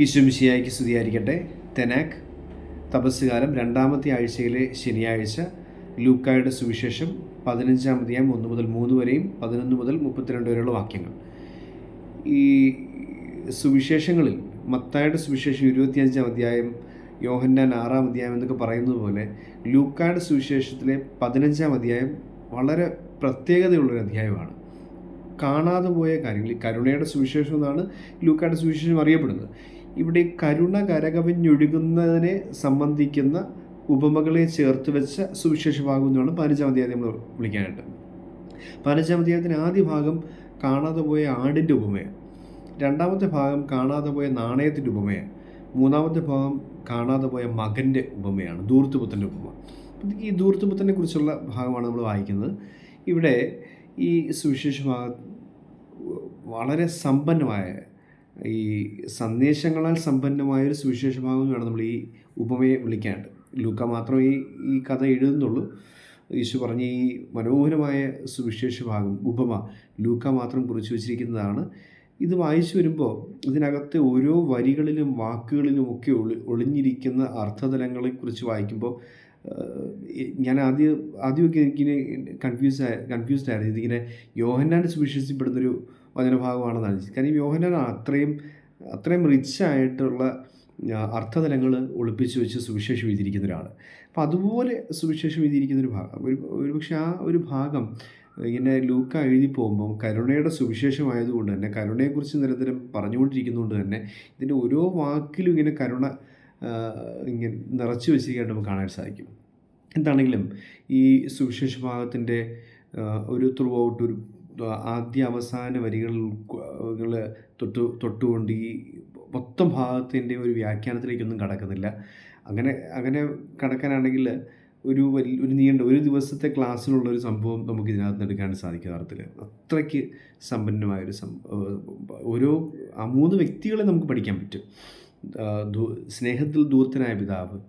ഈശ്വമിശിയായിക്ക് സ്തുതിയായിരിക്കട്ടെ. തെനാക്ക് തപസ്സുകാലം രണ്ടാമത്തെ ആഴ്ചയിലെ ശനിയാഴ്ച ലൂക്കായുടെ സുവിശേഷം പതിനഞ്ചാം അധ്യായം ഒന്ന് മുതൽ മൂന്ന് വരെയും പതിനൊന്ന് മുതൽ മുപ്പത്തിരണ്ട് വരെയുള്ള വാക്യങ്ങൾ. ഈ സുവിശേഷങ്ങളിൽ മത്തായുടെ സുവിശേഷം ഇരുപത്തിയഞ്ചാം അധ്യായം യോഹന്നാൻ ആറാം അധ്യായം എന്നൊക്കെ പറയുന്നത് പോലെ ലൂക്കായുടെ സുവിശേഷത്തിലെ പതിനഞ്ചാം അധ്യായം വളരെ പ്രത്യേകതയുള്ളൊരു അധ്യായമാണ്. കാണാതെ പോയ കാര്യങ്ങൾ ഈ കരുണയുടെ സുവിശേഷം എന്നാണ് ലൂക്കായുടെ സുവിശേഷം അറിയപ്പെടുന്നത്. ഇവിടെ കരുണ കരകവിഞ്ഞൊഴുകുന്നതിനെ സംബന്ധിക്കുന്ന ഉപമകളെ ചേർത്ത് വെച്ച സുവിശേഷ ഭാഗം എന്നാണ് പതിനഞ്ചാം അധ്യായം നമ്മൾ വിളിക്കാനായിട്ട്. പതിനഞ്ചാം അധ്യായത്തിന്റെ ആദ്യ ഭാഗം കാണാതെ പോയ ആടിന്റെ ഉപമയാണ്. രണ്ടാമത്തെ ഭാഗം കാണാതെ പോയ നാണയത്തിന്റെ ഉപമയാണ്. മൂന്നാമത്തെ ഭാഗം കാണാതെ പോയ മകന്റെ ഉപമയാണ് ദൂർത്തുപുത്തന്റെ ഉപമ. ഈ ദൂർത്തുപുത്തനെ കുറിച്ചുള്ള ഭാഗമാണ് നമ്മൾ വായിക്കുന്നത്. ഇവിടെ ഈ സുവിശേഷ ഭാഗം വളരെ സമ്പന്നമായ ഈ സന്ദേശങ്ങളാൽ സമ്പന്നമായൊരു സുവിശേഷ ഭാഗം വേണം നമ്മൾ ഈ ഉപമയെ വിളിക്കാണ്ട് ലൂക്ക മാത്രമേ ഈ കഥ എഴുതുന്നുള്ളൂ. യേശു പറഞ്ഞ ഈ മനോഹരമായ സുവിശേഷ ഭാഗം ഉപമ ലൂക്ക മാത്രം കുറിച്ചു വെച്ചിരിക്കുന്നതാണ്. ഇത് വായിച്ചു വരുമ്പോൾ ഇതിനകത്തെ ഓരോ വരികളിലും വാക്കുകളിലും ഒക്കെ ഒളി ഒളിഞ്ഞിരിക്കുന്ന അർത്ഥതലങ്ങളെക്കുറിച്ച് വായിക്കുമ്പോൾ ഞാൻ ആദ്യം ആദ്യമൊക്കെ എനിക്കിങ്ങനെ കൺഫ്യൂസ് കൺഫ്യൂസ്ഡ് ആയിരുന്നു. ഇതിങ്ങനെ യോഹന്നാന്റെ സുവിശേഷിപ്പെടുന്നൊരു വചനഭാഗമാണെന്നാണ് കാരണം യോഹനാൻ അത്രയും അത്രയും റിച്ച് ആയിട്ടുള്ള അർത്ഥതലങ്ങൾ ഒളിപ്പിച്ച് വെച്ച് സുവിശേഷം എഴുതിയിരിക്കുന്ന ഒരാൾ അപ്പം അതുപോലെ സുവിശേഷം എഴുതിയിരിക്കുന്ന ഒരു ഭാഗം ഒരു ഒരുപക്ഷെ ആ ഒരു ഭാഗം ഇങ്ങനെ ലൂക്ക എഴുതി പോകുമ്പം കരുണയുടെ സുവിശേഷമായതുകൊണ്ട് തന്നെ കരുണയെക്കുറിച്ച് നിരന്തരം പറഞ്ഞുകൊണ്ടിരിക്കുന്നതുകൊണ്ട് തന്നെ ഇതിന്റെ ഓരോ വാക്കിലും ഇങ്ങനെ കരുണ ഇങ്ങനെ നിറച്ചു വെച്ചിരിക്കാനായിട്ട് നമുക്ക് കാണാൻ സാധിക്കും. എന്താണെങ്കിലും ഈ സുവിശേഷ ഭാഗത്തിന്റെ ഒരു ത്രൂ ഔട്ട് ഒരു ആദ്യ അവസാന വരികൾ തൊട്ട് തൊട്ടുകൊണ്ട് ഈ മൊത്തം ഭാഗത്തിന്റെ ഒരു വ്യാഖ്യാനത്തിലേക്കൊന്നും കടക്കുന്നില്ല. അങ്ങനെ അങ്ങനെ കടക്കാനാണെങ്കിൽ ഒരു വലിയ ഒരു നീണ്ട ഒരു ദിവസത്തെ ക്ലാസ്സിലുള്ള ഒരു സംഭവം നമുക്ക് ഇതിനകത്ത് എടുക്കാൻ സാധിക്കും യഥാർത്ഥത്തിൽ. അത്രയ്ക്ക് സമ്പന്നമായൊരു സം ഓരോ ആ മൂന്ന് വ്യക്തികളെ നമുക്ക് പഠിക്കാൻ പറ്റും. സ്നേഹത്തിൽ ദൂർത്തനായ പിതാവ്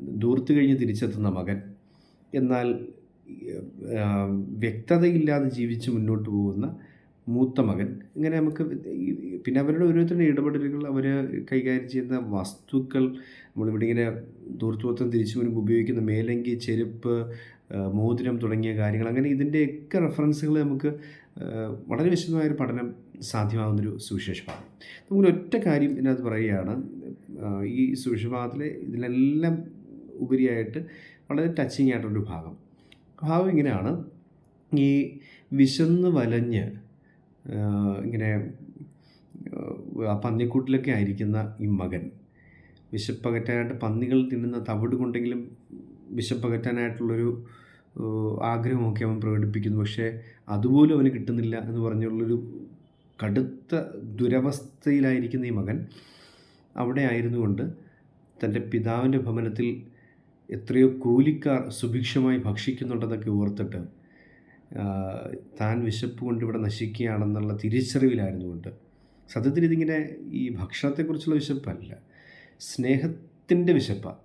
ദൂർത്ത് കഴിഞ്ഞ് തിരിച്ചെത്തുന്ന മകൻ എന്നാൽ വ്യക്തതയില്ലാതെ ജീവിച്ച് മുന്നോട്ട് പോകുന്ന മൂത്ത മകൻ. ഇങ്ങനെ നമുക്ക് പിന്നെ അവരുടെ ഓരോരുത്തരുടെ ഇടപെടലുകൾ അവർ കൈകാര്യം ചെയ്യുന്ന വസ്തുക്കൾ നമ്മളിവിടെ ഇങ്ങനെ ദൂർത്തുവത്വം തിരിച്ചു മുൻപ് ഉപയോഗിക്കുന്ന മേലങ്കി ചെരുപ്പ് മോതിരം തുടങ്ങിയ കാര്യങ്ങൾ അങ്ങനെ ഇതിന്റെയൊക്കെ റെഫറൻസുകൾ നമുക്ക് വളരെ വിശദമായൊരു പഠനം സാധ്യമാകുന്നൊരു സുവിശേഷമാണ്. നമുക്ക് ഒറ്റ കാര്യം ഇതിനകത്ത് പറയുകയാണ്. ഈ സുവിശേഷഭാഗത്തിലെ ഇതിലെല്ലാം ഉപരിയായിട്ട് വളരെ ടച്ചിങ് ആയിട്ടൊരു ഭാഗം. ഭാഗം ഇങ്ങനെയാണ്. ഈ വിശന്ന് വലഞ്ഞ് ഇങ്ങനെ ആ പന്നിക്കൂട്ടിലൊക്കെ ആയിരിക്കുന്ന ഈ മകൻ വിശപ്പകറ്റാനായിട്ട് പന്നികൾ തിന്നുന്ന തവിട് കൊണ്ടെങ്കിലും വിശപ്പകറ്റാനായിട്ടുള്ളൊരു ആഗ്രഹമൊക്കെ അവൻ പ്രകടിപ്പിക്കുന്നു. പക്ഷേ അതുപോലും അവന് കിട്ടുന്നില്ല എന്ന് പറഞ്ഞുള്ളൊരു കടുത്ത ദുരവസ്ഥയിലായിരിക്കുന്ന ഈ മകൻ അവിടെ ആയിരുന്നു കൊണ്ട് തന്റെ പിതാവിന്റെ ഭവനത്തിൽ എത്രയോ കൂലിക്കാർ സുഭിക്ഷമായി ഭക്ഷിക്കുന്നുണ്ടെന്നൊക്കെ ഓർത്തിട്ട് താൻ വിശപ്പ് കൊണ്ട് ഇവിടെ നശിക്കുകയാണെന്നുള്ള തിരിച്ചറിവിലായിരുന്നുകൊണ്ട്. സത്യത്തിൽ ഇതിങ്ങനെ ഈ ഭക്ഷണത്തെക്കുറിച്ചുള്ള വിശപ്പല്ല. സ്നേഹത്തിന്റെ വിശപ്പാണ്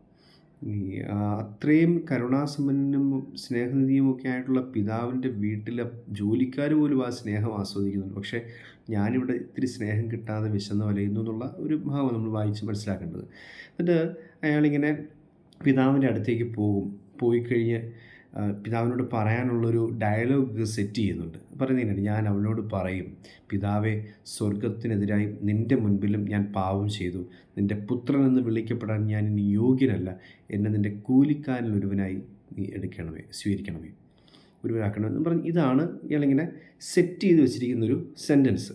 ഈ അത്രയും കരുണാസമ്പന്നനും സ്നേഹനിധിയും ഒക്കെ ആയിട്ടുള്ള പിതാവിന്റെ വീട്ടിലെ ജോലിക്കാർ പോലും ആ സ്നേഹം ആസ്വദിക്കുന്നുണ്ട്. പക്ഷേ ഞാനിവിടെ ഇത്തിരി സ്നേഹം കിട്ടാതെ വിശന്ന് വലയുന്നു എന്നുള്ള ഒരു ഭാവം നമ്മൾ വായിച്ച് മനസ്സിലാക്കേണ്ടത്. എന്നിട്ട് അയാളിങ്ങനെ പിതാവിന്റെ അടുത്തേക്ക് പോകും. പോയി കഴിഞ്ഞ് പിതാവിനോട് പറയാനുള്ളൊരു ഡയലോഗ് സെറ്റ് ചെയ്യുന്നുണ്ട്. പറയുന്നതിനാണ് ഞാൻ അവനോട് പറയും പിതാവെ സ്വർഗത്തിനെതിരായി നിന്റെ മുൻപിലും ഞാൻ പാവം ചെയ്തു. നിന്റെ പുത്രനെന്ന് വിളിക്കപ്പെടാൻ ഞാൻ ഇനി യോഗ്യനല്ല. എന്നെ നിന്റെ കൂലിക്കാരിൽ ഒരുവനായി നീ എടുക്കണമേ സ്വീകരിക്കണമേ. ഒരുവനാക്കണമെന്ന് പറഞ്ഞ് ഇതാണ് ഇയാളിങ്ങനെ സെറ്റ് ചെയ്ത് വെച്ചിരിക്കുന്നൊരു സെന്റൻസ്.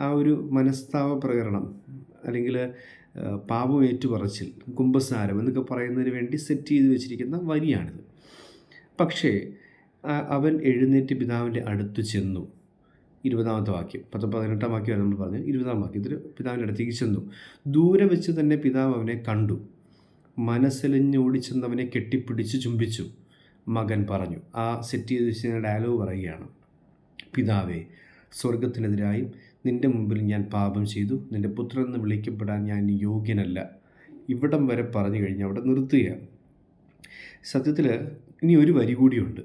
ആ ഒരു മനസ്താവ പ്രകരണം അല്ലെങ്കിൽ പാപം ഏറ്റുപറച്ചിൽ കുംഭസാരം എന്നൊക്കെ പറയുന്നതിന് വേണ്ടി സെറ്റ് ചെയ്തു വെച്ചിരിക്കുന്ന വരിയാണിത്. പക്ഷേ അവൻ എഴുന്നേറ്റ് പിതാവിന്റെ അടുത്ത് ചെന്നു. ഇരുപതാമത്തെ വാക്യം പത്ത് പതിനെട്ടാം വാക്യമാണ് നമ്മൾ പറഞ്ഞു ഇരുപതാം വാക്യത്തിൽ പിതാവിന്റെ അടുത്തേക്ക് ചെന്നു. ദൂരെ വെച്ച് തന്നെ പിതാവ് അവനെ കണ്ടു. മനസ്സലിഞ്ഞ് ഓടിച്ചെന്നവനെ കെട്ടിപ്പിടിച്ച് ചുംബിച്ചു. മകൻ പറഞ്ഞു ആ സെറ്റ് ചെയ്ത് വെച്ച് ഡയലോഗ് പറയുകയാണ്. പിതാവേ സ്വർഗത്തിനെതിരായും നിന്റെ മുമ്പിൽ ഞാൻ പാപം ചെയ്തു. നിന്റെ പുത്രൻ എന്ന് വിളിക്കപ്പെടാൻ ഞാൻ യോഗ്യനല്ല. ഇവിടം വരെ പറഞ്ഞു കഴിഞ്ഞ് അവിടെ നിർത്തുകയാണ്. സത്യത്തിൽ ഇനി ഒരു വരി കൂടിയുണ്ട്.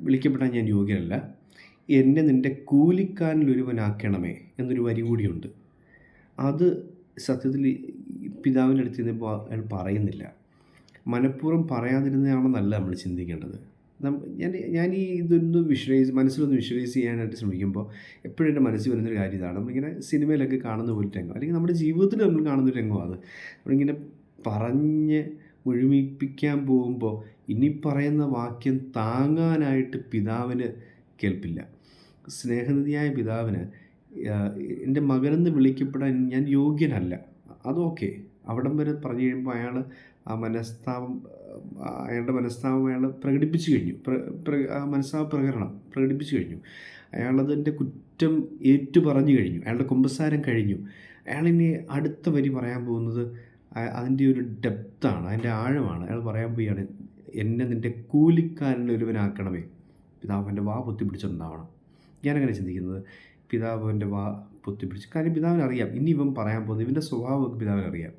വിളിക്കപ്പെടാൻ ഞാൻ യോഗ്യനല്ല. എന്നെ നിന്റെ കൂലിക്കാനിൽ ഒരുവനാക്കണമേ എന്നൊരു വരി കൂടിയുണ്ട്. അത് സത്യത്തിൽ പിതാവിന്റെ അടുത്ത് ചെന്നപ്പോൾ അയാൾ പറയുന്നില്ല. മനഃപൂർവം പറയാതിരുന്നതാണെന്നല്ല നമ്മൾ ചിന്തിക്കേണ്ടത്. ഞാൻ ഞാൻ ഈ ഇതൊന്ന് വിഷ്വലൈസ് മനസ്സിലൊന്ന് വിഷ്വലൈസ് ചെയ്യാനായിട്ട് ശ്രമിക്കുമ്പോൾ എപ്പോഴും എന്റെ മനസ്സിൽ വരുന്നൊരു കാര്യം ഇതാണ്. നമ്മളിങ്ങനെ സിനിമയിലൊക്കെ കാണുന്ന പോലെ രംഗം അല്ലെങ്കിൽ നമ്മുടെ ജീവിതത്തിൽ നമ്മൾ കാണുന്ന രംഗമാണ് അത്. നമ്മളിങ്ങനെ പറഞ്ഞ് മുഴുമിപ്പിക്കാൻ പോകുമ്പോൾ ഇനി പറയുന്ന വാക്യം താങ്ങാനായിട്ട് പിതാവിന് കേൾപ്പില്ല. സ്നേഹനിധിയായ പിതാവിന് എന്റെ മകനെന്ന് വിളിക്കപ്പെടാൻ ഞാൻ യോഗ്യനല്ല. അത് അതൊക്കെ അവിടം വരെ പറഞ്ഞു കഴിയുമ്പോൾ അയാൾ ആ മനസ്താപം അയാളുടെ മനസ്താപം അയാൾ പ്രകടിപ്പിച്ചു കഴിഞ്ഞു. ആ മനസ്താപ പ്രകരണം പ്രകടിപ്പിച്ചു കഴിഞ്ഞു. അയാളതിന്റെ കുറ്റം ഏറ്റു പറഞ്ഞു കഴിഞ്ഞു. അയാളുടെ കുമ്പസാരം കഴിഞ്ഞു. അയാളിനി അടുത്ത വരി പറയാൻ പോകുന്നത് അതിന്റെ ഒരു ഡെപ്താണ് അതിന്റെ ആഴമാണ്. അയാൾ പറയാൻ പോവുകയാണ് എന്നെ നിന്റെ കൂലിക്കാരനിൽ ഒരുവനാക്കണമേ. പിതാവ് എന്റെ വാ പൊത്തിപ്പിടിച്ചിട്ടുണ്ടാവണം ഞാനങ്ങനെ ചിന്തിക്കുന്നത് പിതാവ് എന്റെ വാ പൊത്തിപ്പിടിച്ച് കാര്യം പിതാവിനറിയാം. ഇനി ഇവൻ പറയാൻ പോകുന്നത് ഇവന്റെ സ്വഭാവമൊക്കെ പിതാവിനറിയാം.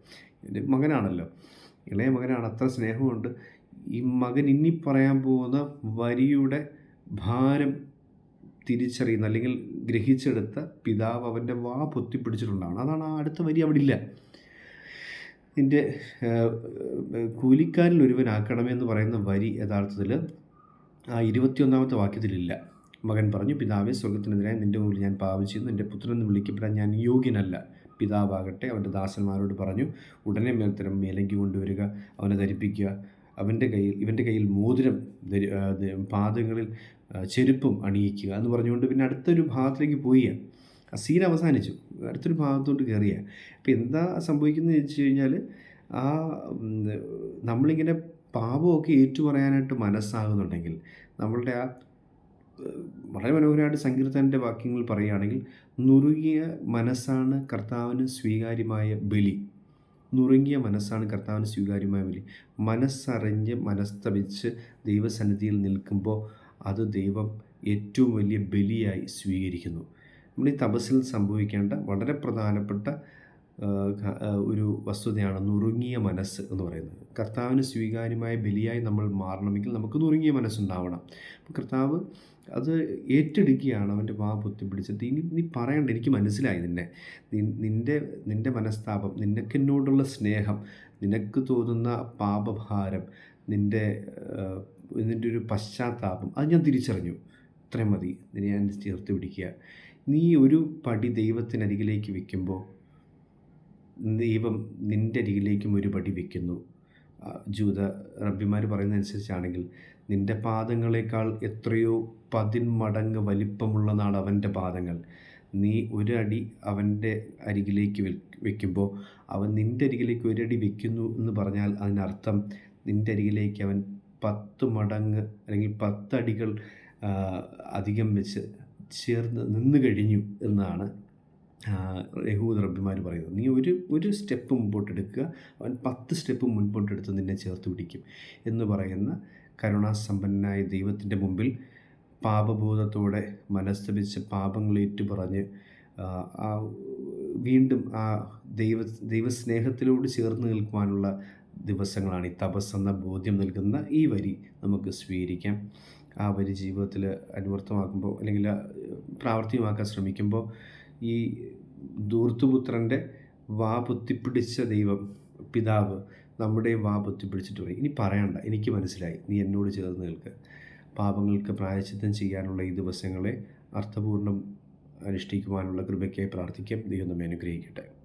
എന്റെ മകനാണല്ലോ. ഇളയ മകനാണ്. അത്ര സ്നേഹമുണ്ട്. ഈ മകൻ ഇനി പറയാൻ പോകുന്ന വരിയുടെ ഭാരം തിരിച്ചറിയുന്ന അല്ലെങ്കിൽ ഗ്രഹിച്ചെടുത്ത പിതാവ് അവന്റെ വാ പൊത്തിപ്പിടിച്ചിട്ടുണ്ടാവണം. അതാണ് ആ അടുത്ത വരി അവിടെ ഇല്ല നിന്റെ കൂലിക്കാരിൽ ഒരുവനാക്കണമെന്ന് പറയുന്ന വരി യഥാർത്ഥത്തിൽ ആ ഇരുപത്തിയൊന്നാമത്തെ വാക്യത്തിലില്ല. മകൻ പറഞ്ഞു പിതാവെ സ്വർഗത്തിനെതിരായി നിന്റെ മുമ്പിൽ ഞാൻ പാപം ചെയ്യുന്നു എന്റെ പുത്രനെന്ന് വിളിക്കപ്പെടാൻ ഞാൻ യോഗ്യനല്ല. പിതാവാകട്ടെ അവന്റെ ദാസന്മാരോട് പറഞ്ഞു. ഉടനെ മേൽത്തരം മേലങ്കി കൊണ്ടുവരിക അവനെ ധരിപ്പിക്കുക. അവന്റെ കയ്യിൽ ഇവന്റെ കയ്യിൽ മോതിരം പാദങ്ങളിൽ ചെരുപ്പും അണിയിക്കുക എന്ന് പറഞ്ഞുകൊണ്ട് പിന്നെ അടുത്തൊരു ഭാഗത്തിലേക്ക് പോയി. ആ സീൻ അവസാനിച്ചു. അടുത്തൊരു ഭാഗത്തോട്ട് കയറിയ. അപ്പോൾ എന്താ സംഭവിക്കുന്നത് വെച്ച് കഴിഞ്ഞാൽ ആ നമ്മളിങ്ങനെ പാപമൊക്കെ ഏറ്റുപറയാനായിട്ട് മനസ്സാകുന്നുണ്ടെങ്കിൽ നമ്മളുടെ ആ വളരെ മനോഹരമായിട്ട് സങ്കീർത്തന്റെ വാക്യങ്ങൾ പറയുകയാണെങ്കിൽ നുറുകിയ മനസ്സാണ് കർത്താവിന് സ്വീകാര്യമായ ബലി. നുറുങ്ങിയ മനസ്സാണ് കർത്താവിന് സ്വീകാര്യമായ ബലി. മനസ്സറിഞ്ഞ് മനസ്തപിച്ച് ദൈവസന്നിധിയിൽ നിൽക്കുമ്പോൾ അത് ദൈവം ഏറ്റവും വലിയ ബലിയായി സ്വീകരിക്കുന്നു. നമ്മൾ ഈ തപസ്സിൽ സംഭവിക്കേണ്ട വളരെ പ്രധാനപ്പെട്ട ഒരു വസ്തുതയാണ് നുറുങ്ങിയ മനസ്സ് എന്ന് പറയുന്നത്. കർത്താവിന് സ്വീകാര്യമായ ബലിയായി നമ്മൾ മാറണമെങ്കിൽ നമുക്ക് നുറുങ്ങിയ മനസ്സുണ്ടാവണം. കർത്താവ് അത് ഏറ്റെടുക്കുകയാണ് അവന്റെ വാ പിടിച്ചത് ഇനി നീ പറയണ്ട എനിക്ക് മനസ്സിലായി നിന്നെ. നിന്റെ നിന്റെ മനസ്താപം നിനക്കെന്നോടുള്ള സ്നേഹം നിനക്ക് തോന്നുന്ന പാപഭാരം നിന്റെ നിന്റെ ഒരു പശ്ചാത്താപം അത് ഞാൻ തിരിച്ചറിഞ്ഞു. ഇത്രയും മതി. നിന്നെ ഞാൻ ചേർത്ത് പിടിക്കുക. നീ ഒരു പടി ദൈവത്തിനരികിലേക്ക് വെക്കുമ്പോൾ ദൈവം നിന്റെ അരികിലേക്കും ഒരു പടി വെക്കുന്നു ജൂത റബ്ബിമാർ പറയുന്നതനുസരിച്ചാണെങ്കിൽ നിന്റെ പാദങ്ങളെക്കാൾ എത്രയോ പതിന്മടങ്ങ് വലിപ്പമുള്ളതാണ് അവന്റെ പാദങ്ങൾ. നീ ഒരടി അവന്റെ അരികിലേക്ക് വെക്കുമ്പോൾ അവൻ നിന്റെ അരികിലേക്ക് ഒരടി വെക്കുന്നു എന്ന് പറഞ്ഞാൽ അതിനർത്ഥം നിന്റെ അരികിലേക്ക് അവൻ പത്ത് മടങ്ങ് അല്ലെങ്കിൽ പത്തടികൾ അധികം വെച്ച് ചേർന്ന് നിന്ന് കഴിഞ്ഞു എന്നാണ് യഹൂദ് റബ്ബിമാർ പറയുന്നത്. നീ ഒരു ഒരു സ്റ്റെപ്പ് മുമ്പോട്ടെടുക്കുക. അവൻ പത്ത് സ്റ്റെപ്പ് മുൻപോട്ടെടുത്ത് നിന്നെ ചേർത്ത് പിടിക്കും എന്ന് പറയുന്ന കരുണാസമ്പന്നനായ ദൈവത്തിന്റെ മുമ്പിൽ പാപബോധത്തോടെ മനസ്തപിച്ച് പാപങ്ങൾ ഏറ്റുപറഞ്ഞ് ആ, വീണ്ടും ആ ദൈവ ദൈവസ്നേഹത്തിലോട് ചേർന്ന് നിൽക്കുവാനുള്ള ദിവസങ്ങളാണ് ഈ തപസ് എന്ന ബോധ്യം നൽകുന്ന ഈ വരി നമുക്ക് സ്വീകരിക്കാം. ആ വരി ജീവിതത്തിൽ അനുവർത്തമാക്കുമ്പോൾ അല്ലെങ്കിൽ പ്രാവർത്തികമാക്കാൻ ശ്രമിക്കുമ്പോൾ ഈ ദൂർത്തുപുത്രന്റെ വാ പൊത്തിപ്പിടിച്ച ദൈവം പിതാവ് നമ്മുടെയും വാ പൊത്തിപ്പിടിച്ചിട്ട് പോയി. ഇനി പറയണ്ട. എനിക്ക് മനസ്സിലായി. നീ എന്നോട് ചേർന്ന് നിൽക്ക്. പാപങ്ങൾക്ക് പ്രായശ്ചിത്തം ചെയ്യാനുള്ള ഈ ദിവസങ്ങളെ അർത്ഥപൂർണം അനുഷ്ഠിക്കുവാനുള്ള കൃപയ്ക്കായി പ്രാർത്ഥിക്കാം. ദൈവം നമ്മെ അനുഗ്രഹിക്കട്ടെ.